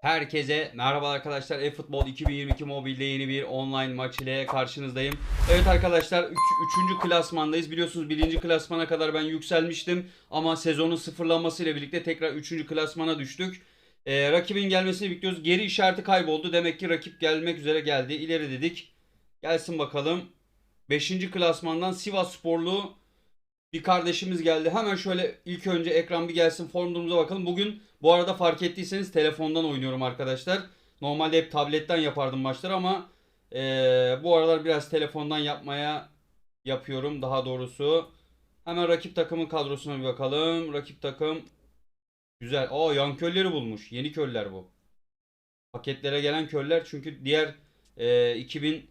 Herkese merhaba arkadaşlar. eFootball 2022 mobilde yeni bir online maç ile karşınızdayım. Evet arkadaşlar 3. klasmandayız. Biliyorsunuz 1. klasmana kadar ben yükselmiştim. Ama sezonun sıfırlanmasıyla birlikte tekrar 3. klasmana düştük. Ee, rakibin gelmesini bekliyoruz. Geri işareti kayboldu. Demek ki rakip gelmek üzere geldi. İleri dedik. Gelsin bakalım. 5. klasmandan Sivas Sporlu bir kardeşimiz geldi. Hemen şöyle ilk önce ekran bir gelsin form durumumuza bakalım. Bugün bu arada fark ettiyseniz telefondan oynuyorum arkadaşlar. Normalde hep tabletten yapardım maçları ama e, bu aralar biraz telefondan yapmaya yapıyorum daha doğrusu. Hemen rakip takımın kadrosuna bir bakalım. Rakip takım güzel. Aa yan kölleri bulmuş. Yeni köller bu. Paketlere gelen köller çünkü diğer e, 2000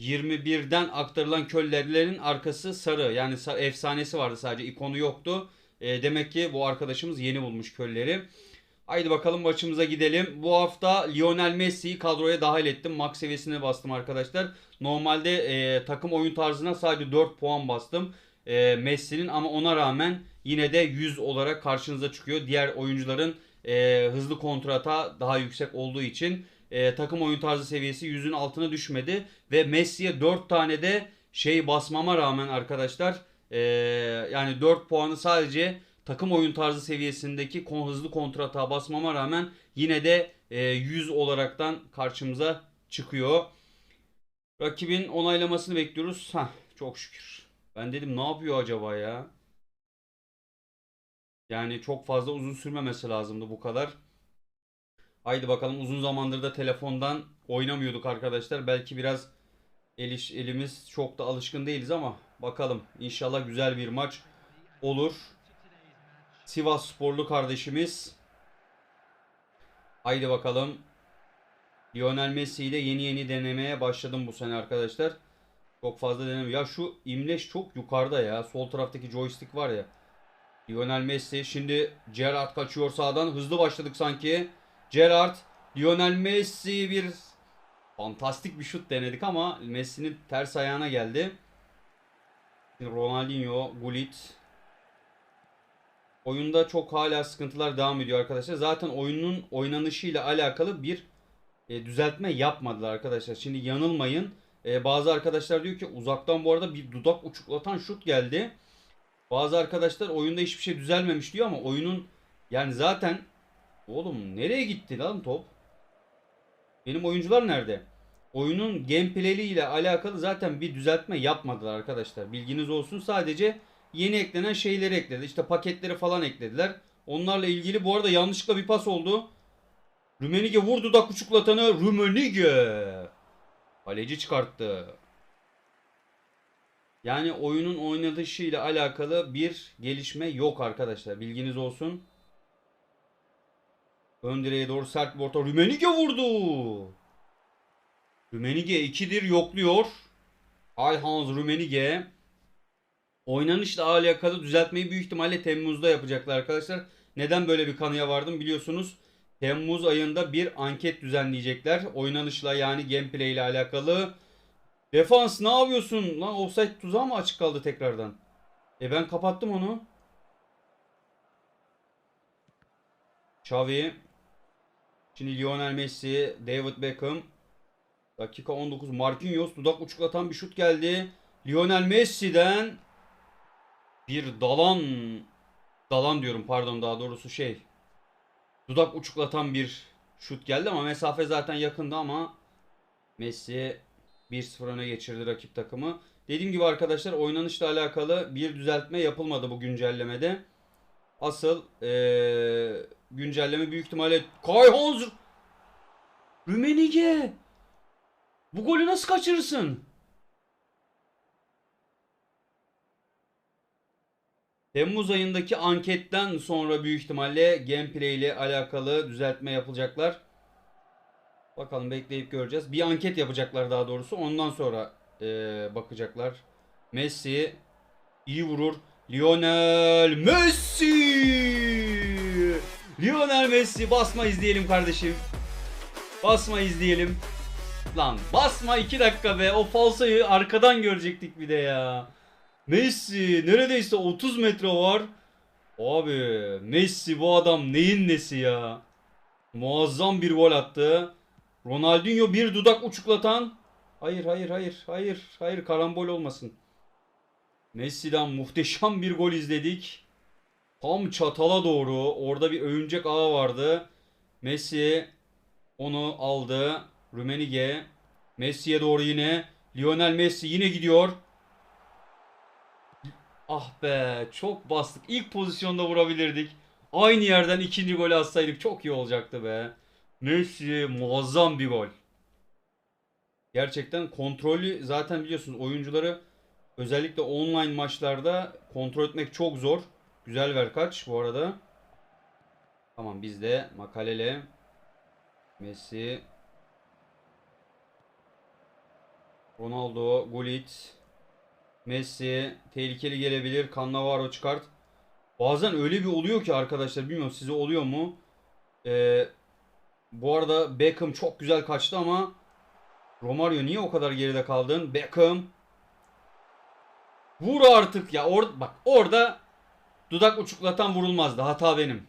21'den aktarılan köllerlerin arkası sarı. Yani efsanesi vardı sadece ikonu yoktu. E, demek ki bu arkadaşımız yeni bulmuş kölleri. Haydi bakalım maçımıza gidelim. Bu hafta Lionel Messi'yi kadroya dahil ettim. Max seviyesine bastım arkadaşlar. Normalde e, takım oyun tarzına sadece 4 puan bastım. E, Messi'nin ama ona rağmen yine de 100 olarak karşınıza çıkıyor. Diğer oyuncuların e, hızlı kontrata daha yüksek olduğu için e, takım oyun tarzı seviyesi 100'ün altına düşmedi. Ve Messi'ye 4 tane de şey basmama rağmen arkadaşlar e, yani 4 puanı sadece takım oyun tarzı seviyesindeki kon, hızlı kontrata basmama rağmen yine de e, 100 olaraktan karşımıza çıkıyor. Rakibin onaylamasını bekliyoruz. Hah çok şükür. Ben dedim ne yapıyor acaba ya? Yani çok fazla uzun sürmemesi lazımdı bu kadar. Haydi bakalım uzun zamandır da telefondan oynamıyorduk arkadaşlar. Belki biraz el elimiz çok da alışkın değiliz ama bakalım. İnşallah güzel bir maç olur. Sivas sporlu kardeşimiz. Haydi bakalım. Lionel Messi ile yeni yeni denemeye başladım bu sene arkadaşlar. Çok fazla deneme. Ya şu imleç çok yukarıda ya. Sol taraftaki joystick var ya. Lionel Messi. Şimdi Gerrard kaçıyor sağdan. Hızlı başladık sanki. Gerrard. Lionel Messi bir fantastik bir şut denedik ama Messi'nin ters ayağına geldi. Ronaldinho, Gullit. Oyunda çok hala sıkıntılar devam ediyor arkadaşlar. Zaten oyunun oynanışıyla alakalı bir e, düzeltme yapmadılar arkadaşlar. Şimdi yanılmayın. E, bazı arkadaşlar diyor ki uzaktan bu arada bir dudak uçuklatan şut geldi. Bazı arkadaşlar oyunda hiçbir şey düzelmemiş diyor ama oyunun yani zaten oğlum nereye gitti lan top? Benim oyuncular nerede? Oyunun gameplay'i ile alakalı zaten bir düzeltme yapmadılar arkadaşlar. Bilginiz olsun. Sadece yeni eklenen şeyleri ekledi. İşte paketleri falan eklediler. Onlarla ilgili bu arada yanlışlıkla bir pas oldu. Rümenige vurdu da kuçuklatanı. Rümenige. Kaleci çıkarttı. Yani oyunun oynatışıyla alakalı bir gelişme yok arkadaşlar. Bilginiz olsun. Ön direğe doğru sert bir orta. Rümenige vurdu. Rümenige 2'dir yokluyor. Alhans Rümenige. Oynanışla alakalı düzeltmeyi büyük ihtimalle Temmuz'da yapacaklar arkadaşlar. Neden böyle bir kanıya vardım biliyorsunuz. Temmuz ayında bir anket düzenleyecekler. Oynanışla yani gameplay ile alakalı. Defans ne yapıyorsun? Lan offside tuzağı mı açık kaldı tekrardan? E ben kapattım onu. Xavi. Şimdi Lionel Messi, David Beckham. Dakika 19. Marquinhos dudak uçuklatan bir şut geldi. Lionel Messi'den bir dalan dalan diyorum pardon daha doğrusu şey dudak uçuklatan bir şut geldi ama mesafe zaten yakındı ama Messi 1-0 öne geçirdi rakip takımı. Dediğim gibi arkadaşlar oynanışla alakalı bir düzeltme yapılmadı bu güncellemede. Asıl eee, güncelleme büyük ihtimalle Kayhans Rümenige bu golü nasıl kaçırırsın? Temmuz ayındaki anketten sonra büyük ihtimalle gameplay ile alakalı düzeltme yapılacaklar. Bakalım bekleyip göreceğiz. Bir anket yapacaklar daha doğrusu. Ondan sonra eee, bakacaklar. Messi iyi vurur. Lionel Messi! Lionel Messi basma izleyelim kardeşim. Basma izleyelim. Lan basma 2 dakika be. O falsoyu arkadan görecektik bir de ya. Messi neredeyse 30 metre var. Abi Messi bu adam neyin nesi ya? Muazzam bir gol attı. Ronaldinho bir dudak uçuklatan. Hayır hayır hayır hayır hayır karambol olmasın. Messi'den muhteşem bir gol izledik. Tam çatala doğru orada bir övüncek ağı vardı. Messi onu aldı. Rumenige Messi'ye doğru yine. Lionel Messi yine gidiyor. Ah be çok bastık. İlk pozisyonda vurabilirdik. Aynı yerden ikinci golü atsaydık çok iyi olacaktı be. Messi muazzam bir gol. Gerçekten kontrolü zaten biliyorsunuz oyuncuları özellikle online maçlarda kontrol etmek çok zor. Güzel ver kaç bu arada. Tamam bizde Makalele Messi Ronaldo Gullit Messi tehlikeli gelebilir. Cannavaro çıkart. Bazen öyle bir oluyor ki arkadaşlar bilmiyorum size oluyor mu? Ee, bu arada Beckham çok güzel kaçtı ama Romario niye o kadar geride kaldın? Beckham Vur artık ya. Or bak orada dudak uçuklatan vurulmazdı. Hata benim.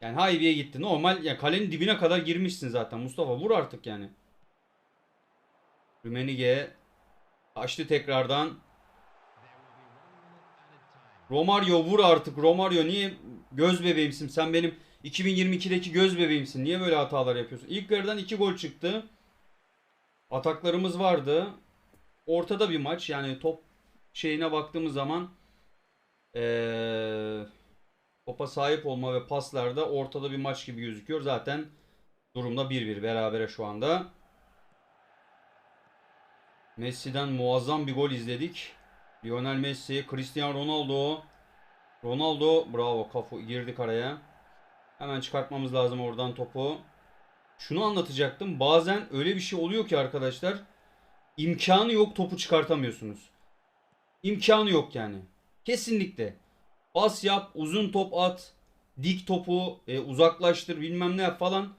Yani haybiye gitti. Normal ya kalenin dibine kadar girmişsin zaten. Mustafa vur artık yani. Rümenige açtı tekrardan. Romario vur artık. Romario niye göz bebeğimsin? Sen benim 2022'deki göz bebeğimsin. Niye böyle hatalar yapıyorsun? İlk yarıdan 2 gol çıktı. Ataklarımız vardı. Ortada bir maç. Yani top şeyine baktığımız zaman ee, topa sahip olma ve paslarda ortada bir maç gibi gözüküyor. Zaten durumda 1-1 berabere şu anda. Messi'den muazzam bir gol izledik. Lionel Messi, Cristiano Ronaldo. Ronaldo bravo kafu girdik araya. Hemen çıkartmamız lazım oradan topu. Şunu anlatacaktım. Bazen öyle bir şey oluyor ki arkadaşlar. imkanı yok topu çıkartamıyorsunuz. İmkanı yok yani. Kesinlikle. Pas yap, uzun top at, dik topu e, uzaklaştır bilmem ne yap falan.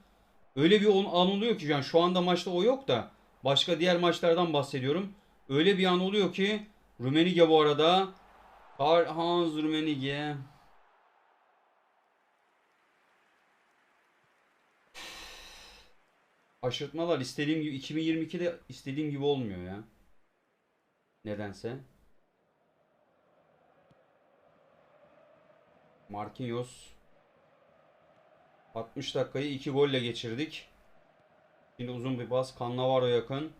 Öyle bir an oluyor ki yani şu anda maçta o yok da başka diğer maçlardan bahsediyorum. Öyle bir an oluyor ki Rumenige bu arada Karl-Heinz Rummenigge Aşırtmalar istediğim gibi 2022'de istediğim gibi olmuyor ya. Nedense. Marquinhos 60 dakikayı 2 golle geçirdik. Şimdi uzun bir pas. Cannavaro yakın.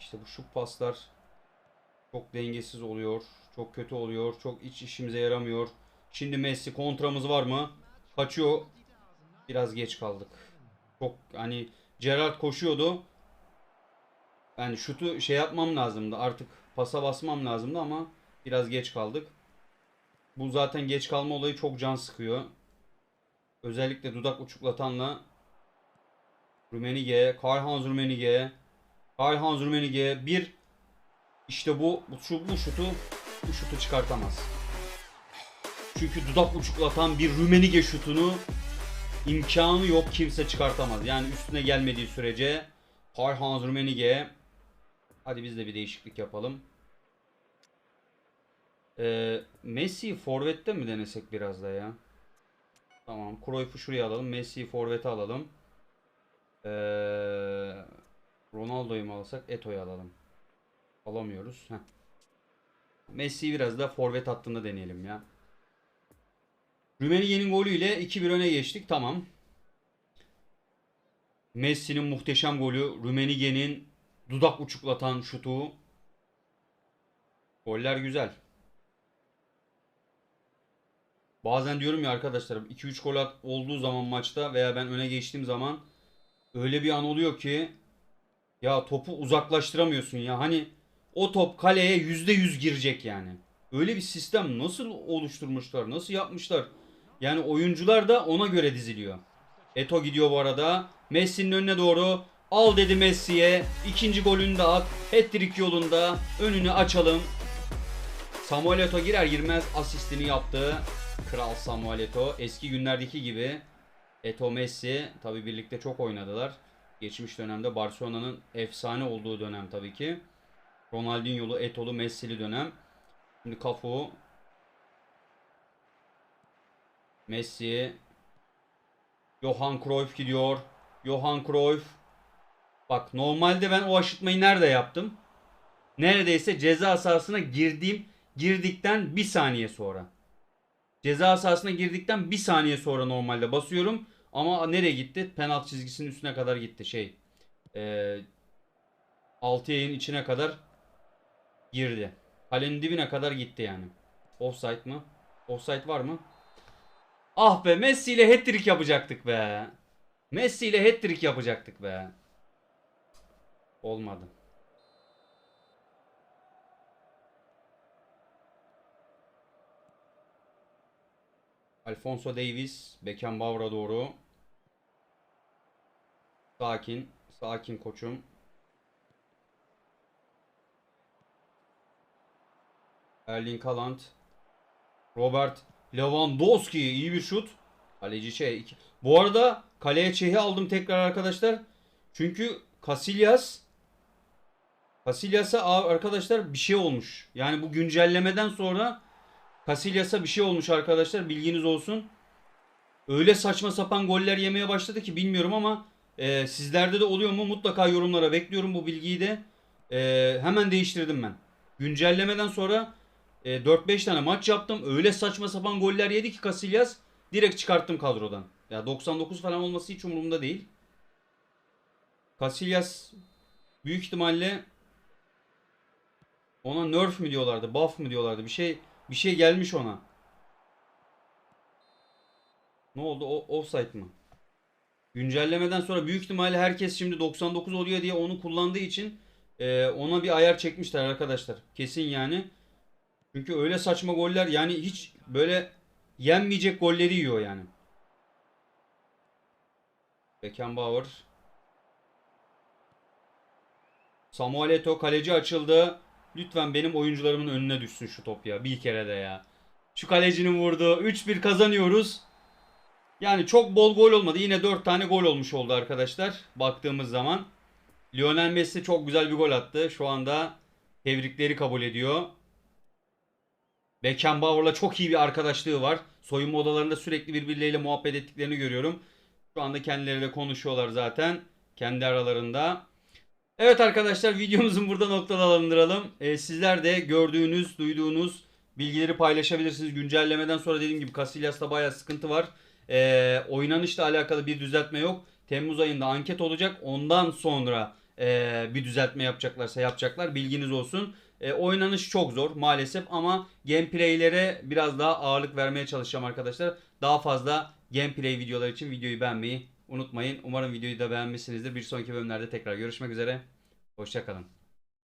İşte bu şut paslar çok dengesiz oluyor. Çok kötü oluyor. Çok iç işimize yaramıyor. Şimdi Messi kontramız var mı? Kaçıyor. Biraz geç kaldık. Çok hani Gerrard koşuyordu. Yani şutu şey yapmam lazımdı. Artık pasa basmam lazımdı ama biraz geç kaldık. Bu zaten geç kalma olayı çok can sıkıyor. Özellikle dudak uçuklatanla Rumenige, Karl-Heinz Rumenige, Karl-Heinz Rumenige bir işte bu bu şu bu şutu bu şutu çıkartamaz. Çünkü dudak uçuklatan bir Rumenige şutunu imkanı yok kimse çıkartamaz. Yani üstüne gelmediği sürece Karl-Heinz Rummenigge hadi biz de bir değişiklik yapalım. Ee, Messi forvette mi denesek biraz da ya? Tamam. Cruyff'u şuraya alalım. Messi'yi forvete alalım. Ee, Ronaldo'yu mu alsak? Eto'yu alalım. Alamıyoruz. Heh. Messi'yi biraz da forvet hattında deneyelim ya. Rummenigge'nin golüyle 2-1 öne geçtik. Tamam. Messi'nin muhteşem golü. Rummenigge'nin dudak uçuklatan şutu. Goller güzel. Bazen diyorum ya arkadaşlar 2-3 gol at- olduğu zaman maçta veya ben öne geçtiğim zaman öyle bir an oluyor ki ya topu uzaklaştıramıyorsun ya. Hani o top kaleye %100 girecek yani. Öyle bir sistem nasıl oluşturmuşlar? Nasıl yapmışlar? Yani oyuncular da ona göre diziliyor. Eto gidiyor bu arada. Messi'nin önüne doğru. Al dedi Messi'ye. İkinci golünü de at. Hat-trick yolunda. Önünü açalım. Samuel Eto'o girer girmez asistini yaptı. Kral Samuel Eto'o. Eski günlerdeki gibi. Eto Messi tabi birlikte çok oynadılar. Geçmiş dönemde Barcelona'nın efsane olduğu dönem tabii ki. Ronaldinho'lu, Eto'lu, Messi'li dönem. Şimdi Cafu Messi. Johan Cruyff gidiyor. Johan Cruyff. Bak normalde ben o aşıtmayı nerede yaptım? Neredeyse ceza sahasına girdiğim girdikten bir saniye sonra. Ceza sahasına girdikten bir saniye sonra normalde basıyorum. Ama nereye gitti? Penaltı çizgisinin üstüne kadar gitti şey. Ee, 6 yayın içine kadar girdi. Kalenin dibine kadar gitti yani. Offside mı? Offside var mı? Ah be Messi ile hat-trick yapacaktık be. Messi ile hat-trick yapacaktık be. Olmadı. Alfonso Davis Beckenbauer'a doğru. Sakin. Sakin koçum. Erling Haaland. Robert Lewandowski iyi bir şut. Kaleci şey. Bu arada kaleye Çeh'i aldım tekrar arkadaşlar. Çünkü Casillas Casillas'a arkadaşlar bir şey olmuş. Yani bu güncellemeden sonra Casillas'a bir şey olmuş arkadaşlar. Bilginiz olsun. Öyle saçma sapan goller yemeye başladı ki bilmiyorum ama e, sizlerde de oluyor mu? Mutlaka yorumlara bekliyorum bu bilgiyi de. E, hemen değiştirdim ben. Güncellemeden sonra e, 4-5 tane maç yaptım. Öyle saçma sapan goller yedi ki Casillas direkt çıkarttım kadrodan. Ya 99 falan olması hiç umurumda değil. Casillas büyük ihtimalle ona nerf mi diyorlardı, buff mı diyorlardı. Bir şey bir şey gelmiş ona. Ne oldu? O offside mı? Güncellemeden sonra büyük ihtimalle herkes şimdi 99 oluyor diye onu kullandığı için e, ona bir ayar çekmişler arkadaşlar. Kesin yani. Çünkü öyle saçma goller yani hiç böyle yenmeyecek golleri yiyor yani. Beckenbauer. Samuel Eto'o kaleci açıldı. Lütfen benim oyuncularımın önüne düşsün şu top ya. Bir kere de ya. Şu kalecinin vurduğu 3-1 kazanıyoruz. Yani çok bol gol olmadı. Yine 4 tane gol olmuş oldu arkadaşlar. Baktığımız zaman. Lionel Messi çok güzel bir gol attı. Şu anda tebrikleri kabul ediyor. Beckenbauer'la çok iyi bir arkadaşlığı var. Soyunma odalarında sürekli birbirleriyle muhabbet ettiklerini görüyorum. Şu anda kendileri de konuşuyorlar zaten. Kendi aralarında. Evet arkadaşlar videomuzun burada noktalandıralım. Ee, sizler de gördüğünüz, duyduğunuz bilgileri paylaşabilirsiniz. Güncellemeden sonra dediğim gibi Casillas'ta bayağı sıkıntı var. Ee, oynanışla alakalı bir düzeltme yok. Temmuz ayında anket olacak. Ondan sonra e, bir düzeltme yapacaklarsa yapacaklar. Bilginiz olsun. E, oynanış çok zor maalesef ama gameplaylere biraz daha ağırlık vermeye çalışacağım arkadaşlar. Daha fazla gameplay videolar için videoyu beğenmeyi unutmayın. Umarım videoyu da beğenmişsinizdir. Bir sonraki bölümlerde tekrar görüşmek üzere. Hoşçakalın.